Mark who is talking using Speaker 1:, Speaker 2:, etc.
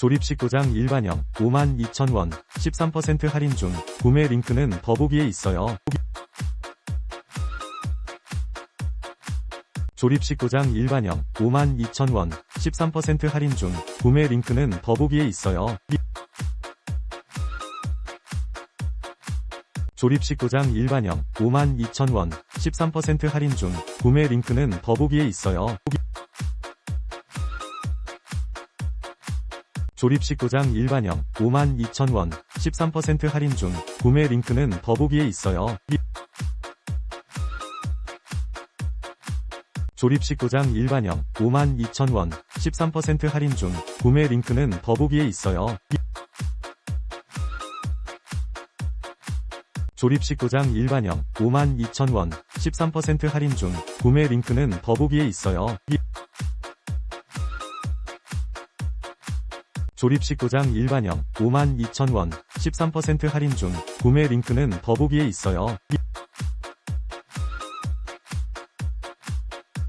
Speaker 1: 조립식 고장 일반형 52,000원 13% 할인 중 구매 링크는 더보기에 있어요. 조립식 고장 일반형 52,000원 13% 할인 중 구매 링크는 더보기에 있어요. 조립식 고장 일반형 52,000원 13% 할인 중 구매 링크는 더보기에 있어요. 조립식 고장 일반형 52,000원 13% 할인 중 구매 링크는 더보기에 있어요. 조립식 고장 일반형 52,000원 13% 할인 중 구매 링크는 더보기에 있어요. 조립식 고장 일반형 52,000원 13% 할인 중 구매 링크는 더보기에 있어요. 조립식 고장 일반형 52,000원 13% 할인 중 구매 링크는 더보기에 있어요.